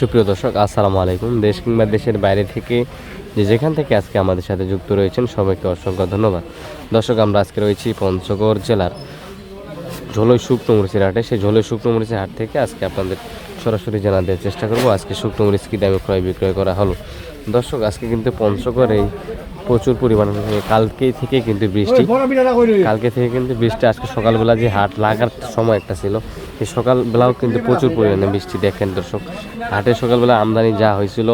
সুপ্রিয় দর্শক, আসসালামু আলাইকুম। দেশ কিংবা দেশের বাইরে থেকে যে যেখান থেকে আজকে আমাদের সাথে যুক্ত রয়েছেন, সবাইকে অসংখ্য ধন্যবাদ। দর্শক, আমরা আজকে রয়েছি পঞ্চগড় জেলার ঝোলই শুকনো মরিচের হাটে। সেই ঝোলই শুকনো মরিচের হাট থেকে আজকে আপনাদের সরাসরি জানা দেওয়ার চেষ্টা করব। আজকে শুকনো মরিচ কী দামে ক্রয় বিক্রয় করা হলো? দর্শক, আজকে কিন্তু পঞ্চগড়ে প্রচুর পরিমাণে কালকে থেকে কিন্তু বৃষ্টি। কালকে থেকে কিন্তু বৃষ্টি। আজকে সকালবেলা যে হাট লাগার সময় একটা ছিল সেই সকালবেলাও কিন্তু প্রচুর পরিমাণে বৃষ্টি দেখেন দর্শক। হাটে সকালবেলা আমদানি যা হয়েছিল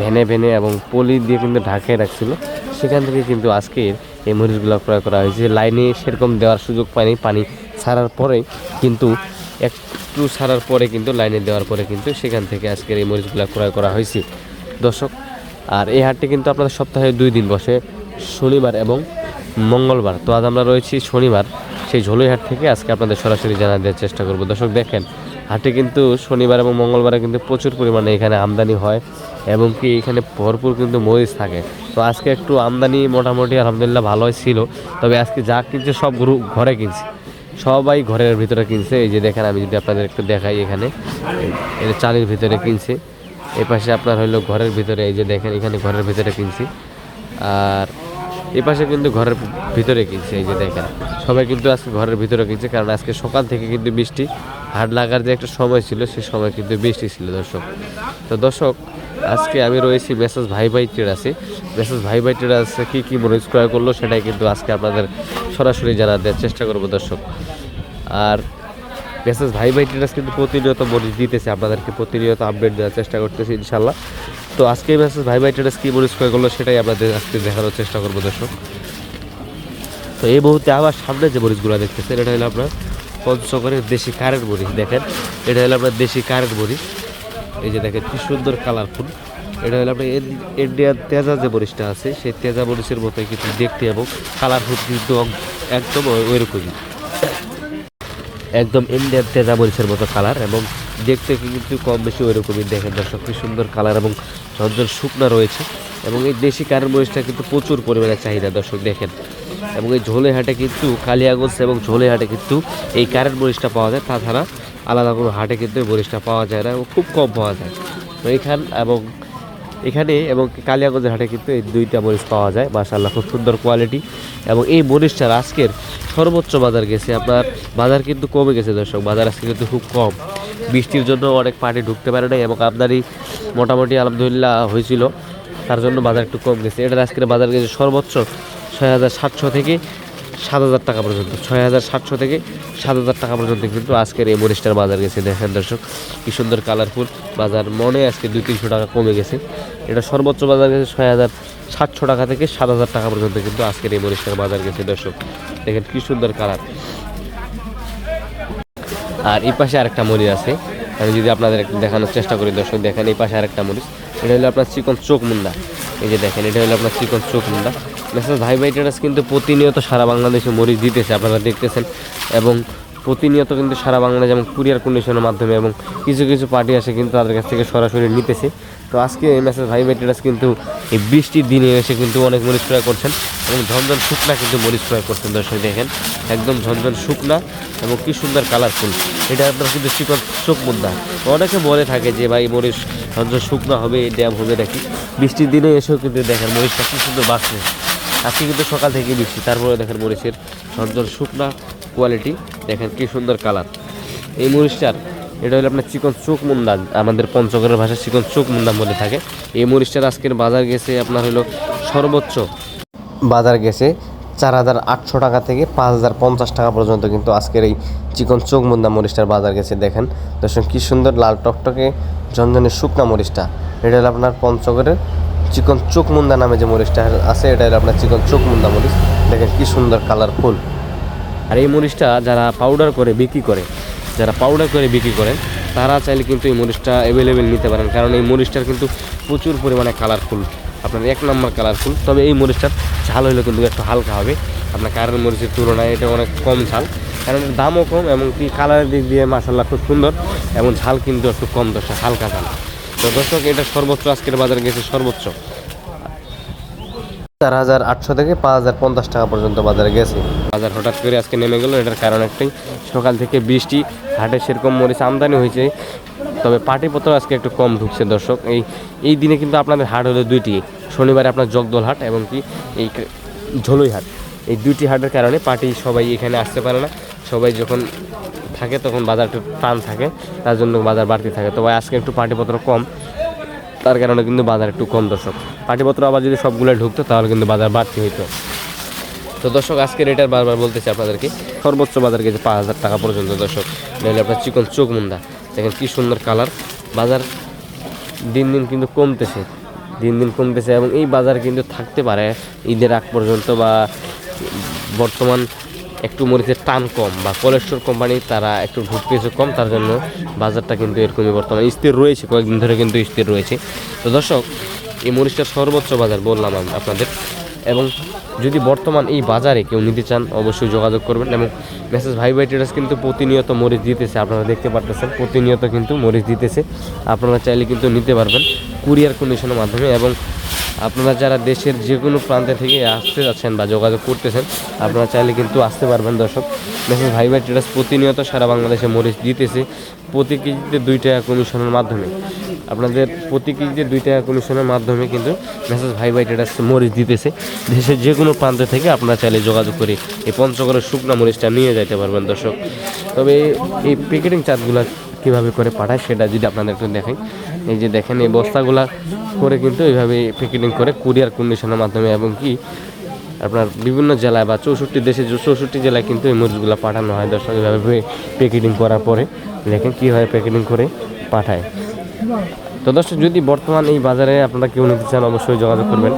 ভেনে ভেনে এবং পলি দিয়ে কিন্তু ঢাকিয়ে রাখছিল সেখান থেকে কিন্তু আজকে এই মরিচগুলো ক্রয় করা হয়েছে। লাইনে সেরকম দেওয়ার সুযোগ পায়নি পানি ছাড়ার পরে কিন্তু একটু ছাড়ার পরে কিন্তু লাইনে দেওয়ার পরে কিন্তু সেখান থেকে আজকের এই মরিচগুলো ক্রয় করা হয়েছে। দর্শক আর এই হাটটি কিন্তু আপনাদের সপ্তাহে দুই দিন বসে, শনিবার এবং মঙ্গলবার। তো আজ আমরা রয়েছি শনিবার, সেই ঝোলই হাট থেকে আজকে আপনাদের সরাসরি জানা দেওয়ার চেষ্টা করব। দর্শক, দেখেন, হাটে কিন্তু শনিবার এবং মঙ্গলবারে কিন্তু প্রচুর পরিমাণে এখানে আমদানি হয় এবং কি এখানে ভরপুর কিন্তু মরিচ থাকে। তো আজকে একটু আমদানি মোটামুটি আলহামদুলিল্লাহ ভালোই ছিল, তবে আজকে যা কিনছে সব গরু ঘরে কিনছে। সবাই ঘরের ভিতরে কিনছে। এই যে দেখেন, আমি যদি আপনাদের একটু দেখাই এখানে এটা চালের ভিতরে কিনছে। এই পাশে আপনার হইল ঘরের ভিতরে, এই যে দেখেন এখানে ঘরের ভিতরে কিনছি। আর এই পাশে কিন্তু ঘরের ভিতরে কিনছে, এই যে দেখেন। সবাই কিন্তু আজকে ঘরের ভিতরে কিনছে, কারণ আজকে সকাল থেকে কিন্তু বৃষ্টি, হাট লাগার যে একটা সময় ছিল, সে সময় কিন্তু বৃষ্টি ছিল, দর্শক। তো দর্শক, আজকে আমি রয়েছি মেসেজ ভাই ভাই ট্রেডার্সে মেসেজ ভাই ভাই ট্রেডার্সে কী কী মনে ক্রয় করল, সেটাই কিন্তু আজকে আপনাদের সরাসরি জানা দেওয়ার চেষ্টা করব, দর্শক। আর মেসেজ ভাই ভাই ট্রেডার্স কিন্তু প্রতিনিয়ত মরিচ দিতেছে আপনাদেরকে প্রতিনিয়ত আপডেট দেওয়ার চেষ্টা করতেছি ইনশাল্লাহ তো আজকে মেসেজ ভাই ভাই ট্রেডার্স কী মরিচ ক্রয় করল সেটাই আপনাদের আজকে দেখানোর চেষ্টা করব দর্শক। তো এই মুহূর্তে আবার সামনে যে মরিচগুলো দেখতেছেন, এটা হলো আপনার পঞ্চগড়ের দেশি কারেন্ট মরিচ দেখেন। এটা হলো আপনার দেশি কারেন্ট মরিচ এই যে দেখেন, কি সুন্দর কালারফুল এটা হলো আপনার ইন- ইন্ডিয়ান তেজা যে মরিচটা আছে, সেই তেজা মরিচের মতো কিন্তু দেখতে এবং কালারফুল কিন্তু একদম ওই- ওইরকমই। একদম ইন্ডিয়ান তেজা মরিচের মতো কালার এবং দেখতে কিন্তু কম বেশি ওইরকমই দেখেন দর্শক, কি সুন্দর কালার এবং ঝরঝর শুকনা রয়েছে এবং এই দেশি কারেন্ট মরিচটা কিন্তু প্রচুর পরিমাণে চাহিদা দর্শক দেখেন এবং এই ঝোলে হাটে কিন্তু কালিয়াগঞ্জ এবং ঝোলে হাটে কিন্তু এই কারেন্ট মরিচটা পাওয়া যায়, তাছাড়া আলাদা কোনো হাটে কিন্তু এই মরিচটা পাওয়া যায় না এবং খুব কম পাওয়া যায়। এখান এবং এখানে এবং কালিয়াগঞ্জের হাটে কিন্তু এই দুইটা মরিচ পাওয়া যায়। মাশাল্লাহ খুব সুন্দর কোয়ালিটি এবং এই মরিচটার আজকের সর্বোচ্চ বাজার গেছে আপনার, বাজার কিন্তু কমে গেছে দর্শক, বাজার আজকে কিন্তু খুব কম। বৃষ্টির জন্য অনেক পানি ঢুকতে পারে না এবং আমদানি মোটামুটি আলহামদুলিল্লাহ হয়েছিল, তার জন্য বাজার একটু কম গেছে। এটার আজকের বাজার গেছে সর্বোচ্চ ছয় হাজার সাতশো থেকে সাত হাজার টাকা পর্যন্ত, ছয় হাজার সাতশো থেকে সাত হাজার টাকা পর্যন্ত কিন্তু আজকের এই মরিচটার বাজার গেছে। দেখেন দর্শক, কি সুন্দর কালারফুল বাজার মনে আজকে দুই তিনশো টাকা কমে গেছে। এটা সর্বোচ্চ বাজার গেছে ছয় হাজার সাতশো টাকা থেকে সাত হাজার টাকা পর্যন্ত কিন্তু আজকের এই মরিচটার বাজার গেছে। দর্শক, দেখেন কি সুন্দর কালার। আর এই পাশে আরেকটা মরিচ আছে। আমি যদি আপনাদের দেখানোর চেষ্টা করি, দর্শক, দেখেন এই পাশে আরেকটা মরিচ। এটা হলো আপনার চিকন চোখ মুন্ডা এই যে দেখেন, এটা হলো আপনার চিকন চোখ মুন্ডা মেসেজ ভাই ভাই ট্রেডার্স কিন্তু প্রতিনিয়ত সারা বাংলাদেশে মরিচ দিতেছে, আপনারা দেখতেছেন। এবং প্রতিনিয়ত কিন্তু সারা বাংলাদেশ যেমন কুরিয়ার কন্ডিশনের মাধ্যমে এবং কিছু কিছু পার্টি আসে কিন্তু তাদের কাছ থেকে সরাসরি নিতেছে। তো আজকে এই মেসেজ ভাই ট্রেডার্স কিন্তু এই বৃষ্টির দিনে এসে কিন্তু অনেক মরিচ ক্রয় করছেন এবং ঝনঝন শুকনা কিন্তু মরিচ ক্রয় করছেন দর্শক দেখেন। একদম ঝনঝন শুকনা এবং কি সুন্দর কালারফুল। এটা আপনার কিন্তু চিকন চোখ মুদ্রা। অনেকে বলে থাকে যে ভাই মরিচ ঝনঝন শুকনা হবে, এই ড্যাম হবে নাকি? বৃষ্টির দিনে এসেও কিন্তু দেখেন মরিচটা কি সুন্দর বাঁচছে। আজকে কিন্তু সকাল থেকে বৃষ্টি, তারপরে দেখেন মরিচের ঝনঝন শুকনা কোয়ালিটি। দেখেন কি সুন্দর কালার। এই মরিচটার এটা হলো আপনার চিকন চোখ মুন্ডা আমাদের পঞ্চগড়ের ভাষায় চিকন চোখ মুন্ডা বলে থাকে। এই মরিচটার আজকের বাজার গেছে আপনার হলো সর্বোচ্চ। বাজার গেছে চার হাজার আটশো টাকা থেকে পাঁচ হাজার পঞ্চাশ টাকা পর্যন্ত কিন্তু আজকের এই চিকন চোখ মুন্দা মরিচটার বাজার গেছে, দেখেন। দর্শক, কি সুন্দর লাল টকটকে ঝনঝনের শুকনা মরিচটা। এটা হলো আপনার পঞ্চগড়ের চিকন চোখ মুন্দা নামে যে মরিচটা আছে, এটা হলো আপনার চিকন চোখ মুন্দা মরিচ। দেখেন কি সুন্দর কালারফুল আর এই মরিচটা যারা পাউডার করে, বিক্রি করে যারা পাউডার করে বিক্রি করেন, তারা চাইলে কিন্তু এই মরিচটা অ্যাভেলেবেল নিতে পারেন। কারণ এই মরিচটার কিন্তু প্রচুর পরিমাণে কালারফুল আপনার এক নম্বর কালারফুল তবে এই মরিচটার ঝাল হলে কিন্তু একটু হালকা হবে। আপনার কারেন্ট মরিচের তুলনায় এটা অনেক কম ঝাল। কারণ দামও কম এবং কি কালারের দিক দিয়ে মাসাল্লাহ খুব সুন্দর এবং ঝাল কিন্তু একটু কম দর্শক, হালকা ঝাল। তো দর্শক, এটা সর্বোচ্চ, আজকের বাজারে গেছে সর্বোচ্চ। চার হাজার আটশো থেকে পাঁচ হাজার পঞ্চাশ টাকা পর্যন্ত বাজারে গেছে। বাজার হঠাৎ করে আজকে নেমে গেল, এটার কারণ একটাই, সকাল থেকে বৃষ্টি, হাটে সেরকম মরিচ আমদানি হয়েছে, তবে পাটিপত্র আজকে একটু কম ঢুকছে দর্শক। এই এই দিনে কিন্তু আপনাদের হাট হলো দুইটি, শনিবারে আপনার জগদল হাট এবং কি এই ঝোলই হাট। এই দুইটি হাটের কারণে পার্টি সবাই এখানে আসতে পারে না, সবাই যখন থাকে তখন বাজার একটু টান থাকে, তার জন্য বাজার বাড়তি থাকে। তবে আজকে একটু পাটিপত্র কম তার কারণে কিন্তু বাজার একটু কম, দর্শক। পাটিপত্র আবার যদি সবগুলো ঢুকতো, তাহলে কিন্তু বাজার বাড়তি হইতো। তো দর্শক আজকে রেটার বারবার বলতেছি আপনাদেরকে, সর্বোচ্চ বাজার গেছে পাঁচ হাজার টাকা পর্যন্ত, দর্শক। নাহলে আপনার চিকন চোখ মুন্দা। দেখেন কি সুন্দর কালার। বাজার দিন দিন কিন্তু কমতেছে। দিন দিন কমতেছে এবং এই বাজার কিন্তু থাকতে পারে ঈদের আগ পর্যন্ত বা বর্তমান একটু মরিচের টান কম বা কোলেস্টোর কোম্পানি তারা একটু ঢুকতেছে কম, তার জন্য বাজারটা কিন্তু এরকমই বর্তমানে স্থির রয়েছে, কয়েকদিন ধরে কিন্তু স্থির রয়েছে। তো দর্শক, এই মরিচটার সর্বোচ্চ বাজার বললাম আমি আপনাদের। এবং যদি বর্তমান এই বাজারে কেউ নিতে চান, অবশ্যই যোগাযোগ করবেন এবং মেসেজ ভাই ভাই ট্রেডার্স কিন্তু প্রতিনিয়ত মরিচ দিতেছে, আপনারা দেখতে পারতেছেন, প্রতিনিয়ত কিন্তু মরিচ দিতেছে। আপনারা চাইলে কিন্তু নিতে পারবেন কুরিয়ার কন্ডিশনের মাধ্যমে এবং আপনারা যারা দেশের যে কোনো প্রান্তে থেকে আসতে যাচ্ছেন বা যোগাযোগ করতেছেন, আপনারা চাইলে কিন্তু আসতে পারবেন, দর্শক। মেসেজ ভাই ভাই ট্রেডার্স প্রতিনিয়ত সারা বাংলাদেশে মরিচ দিতেছে। প্রতি কেজিতে দুই টাকা কমিশনের মাধ্যমে। আপনাদের প্রতি কেজিতে দুই টাকা কমিশনের মাধ্যমে কিন্তু মেসেজ ভাই ভাই ট্রেডার্স মরিচ দিতেছে। দেশের যে কোনো প্রান্ত থেকে আপনারা চাইলে যোগাযোগ করে এই পঞ্চগড়ের শুকনা মরিচটা নিয়ে যাইতে পারবেন, দর্শক। তবে এই প্যাকেটিং চার্জগুলো কীভাবে করে পাঠায়, সেটা যদি আপনাদের একটু দেখেন এই যে দেখেন, এই বস্তাগুলা করে কিন্তু এইভাবে প্যাকেটিং করে কুরিয়ার কন্ডিশনের মাধ্যমে এবং কি আপনার বিভিন্ন জেলায় বা চৌষট্টি দেশে চৌষট্টি জেলায় কিন্তু এই মরিচগুলো পাঠানো হয় দর্শক, এইভাবে প্যাকেটিং করার পরে। দেখেন কীভাবে প্যাকেটিং করে পাঠায়। তো দর্শক, যদি বর্তমান এই বাজারে আপনারা কেউ নিতে চান, অবশ্যই যোগাযোগ করবেন।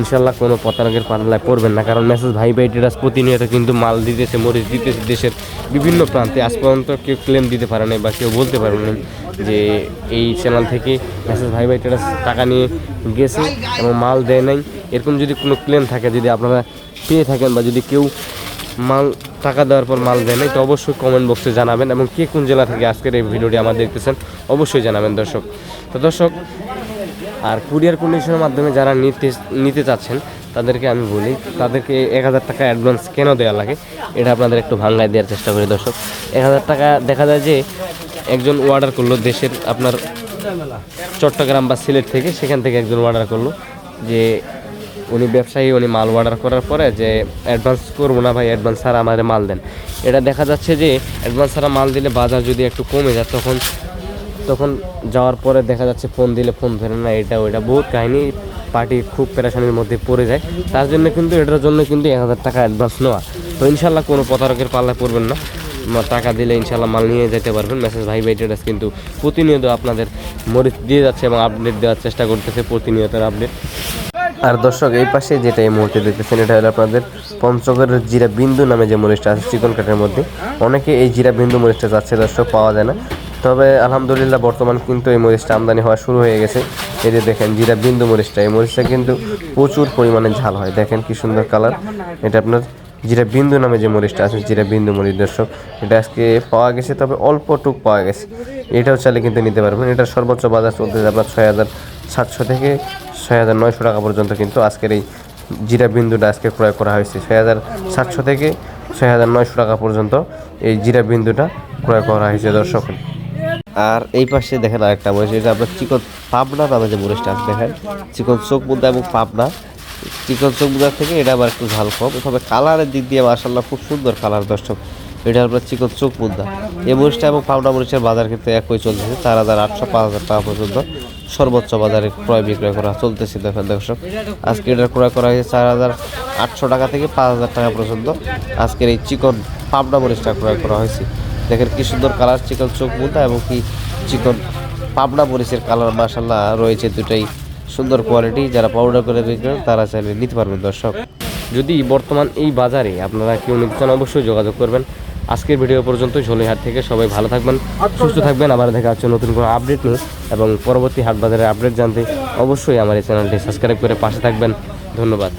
ইনশাল্লাহ কোনো পতারকের পাল্লায় পড়বেন না, কারণ মেসেজ ভাই ভাই টেরাস প্রতিনিয়ত কিন্তু মাল দিতেছে, মরিচ দিতেছে দেশের বিভিন্ন প্রান্তে। আজ পর্যন্ত কেউ ক্লেম দিতে পারে নাই বা কেউ বলতে পারে নাই। যে এই চ্যানেল থেকে মেসেজ ভাই ভাই টেরাস টাকা নিয়ে গেছে এবং মাল দেয় নাই। এরকম যদি কোনো ক্লেম থাকে, যদি আপনারা পেয়ে থাকেন বা যদি কেউ মাল, টাকা দেওয়ার পর মাল দেয় নাই, তো অবশ্যই কমেন্ট বক্সে জানাবেন এবং কে কোন জেলা থেকে আজকের এই ভিডিওটি আমার দেখতেছেন, অবশ্যই জানাবেন দর্শক। তো দর্শক, আর কুরিয়ার কন্ডিশনের মাধ্যমে যারা নিতে নিতে চাচ্ছেন তাদেরকে আমি বলি, তাদেরকে এক হাজার টাকা অ্যাডভান্স কেন দেওয়া লাগে, এটা আপনাদের একটু ভাঙ্গায় দেওয়ার চেষ্টা করি দর্শক। এক হাজার টাকা দেখা যায় যে একজন অর্ডার করল দেশের আপনার চট্টগ্রাম বা সিলেট থেকে, সেখান থেকে একজন অর্ডার করল যে উনি ব্যবসায়ী, উনি মাল অর্ডার করার পরে যে অ্যাডভান্স করব না ভাই অ্যাডভান্স ছাড়া আমাদের মাল দেন। এটা দেখা যাচ্ছে যে অ্যাডভান্স ছাড়া মাল দিলে বাজার যদি একটু কমে যায়, তখন তখন যাওয়ার পরে দেখা যাচ্ছে ফোন দিলে ফোন ধরে না, এটা, ওইটা। বহুত কাহিনী, পার্টি খুব পেরেশানির মধ্যে পড়ে যায়। তার জন্য কিন্তু, এটার জন্য কিন্তু এক হাজার টাকা অ্যাডভান্স নেওয়া। তো ইনশাল্লাহ কোনো প্রতারকের পাল্লায় পড়বেন না। টাকা দিলে ইনশাল্লাহ মাল নিয়ে যেতে পারবেন। মেসেজ ভাই ভাই ট্রেডার্স কিন্তু প্রতিনিয়ত আপনাদের মরিচ দিয়ে যাচ্ছে এবং আপডেট দেওয়ার চেষ্টা করতেছে প্রতিনিয়তের আপডেট আর দর্শক, এই পাশে যেটা এই মুহূর্তে দেখতেছেন, এটা হলো আপনাদের পঞ্চগড়ের জিরা বিন্দু নামে যে মরিচটা আছে চিকন কাঠের মধ্যে। অনেকে এই জিরা বিন্দু মরিচটা যাচ্ছে, দর্শক, পাওয়া যায় না। তবে আলহামদুলিল্লাহ বর্তমান কিন্তু এই মরিচটা আমদানি হওয়া শুরু হয়ে গেছে। এই যে দেখেন জিরা বিন্দু মরিচটা, এই মরিচটা কিন্তু প্রচুর পরিমাণে ঝাল হয়। দেখেন কি সুন্দর কালার। এটা আপনার জিরা বিন্দু নামে যে মরিচটা আছে, জিরা বিন্দু মরিচ দর্শক, এটা আজকে পাওয়া গেছে, তবে অল্প টুক পাওয়া গেছে। এটাও চাইলে কিন্তু নিতে পারবেন। এটার সর্বোচ্চ বাজার চলতেছে আপনার ছয় হাজার সাতশো থেকে ছয় হাজার নয়শো টাকা পর্যন্ত কিন্তু আজকের এই জিরা বিন্দুটা আজকে ক্রয় করা হয়েছে। ছয় হাজার সাতশো থেকে ছয় হাজার নয়শো টাকা পর্যন্ত এই জিরা বিন্দুটা ক্রয় করা হয়েছে দর্শক। আর এই পাশে দেখেন আরেকটা মরিচ এটা আপনার চিকন পাবনা নামে যে মরিচটা আছে, দেখেন। চিকন চোখ মুদা এবং পাবনা। চিকন চোখ মুদার থেকে এটা আবার একটু ঝাল কম, তবে কালারের দিক দিয়ে মার্শাল্লাহ খুব সুন্দর কালার দর্শক। এটা আপনার চিকন চোখ মুদা এই মরিচটা এবং পাবনা মরিচের বাজার কিন্তু একই চলতেছে, চার হাজার আটশো পাঁচ হাজার টাকা পর্যন্ত সর্বোচ্চ বাজারে ক্রয় বিক্রয় করা চলতেছে, দেখেন দর্শক। আজকে এটা ক্রয় করা হয়েছে চার হাজার আটশো টাকা থেকে পাঁচ হাজার টাকা পর্যন্ত। আজকের এই চিকন পাবনা মরিচটা ক্রয় করা হয়েছে। দেখেন কি সুন্দর কালার চিকন চোখ মুদা এবং কি চিকন পাবনা মরিচের কালার মাসাল্লাহ রয়েছে দুটাই সুন্দর কোয়ালিটি যারা পাউডার করে বিক্রি তারা চাইলে নিতে পারবেন, দর্শক। যদি বর্তমান এই বাজারে আপনারা কেউ নিতে চান, অবশ্যই যোগাযোগ করবেন। আজকের ভিডিও পর্যন্ত ঝোলিহাট থেকে সবাই ভালো থাকবেন, সুস্থ থাকবেন। আবার দেখা হচ্ছে নতুন কোনো আপডেট নিয়ে এবং পরবর্তী হাট বাজারের আপডেট জানতে অবশ্যই আমার এই চ্যানেলটি সাবস্ক্রাইব করে পাশে থাকবেন। ধন্যবাদ।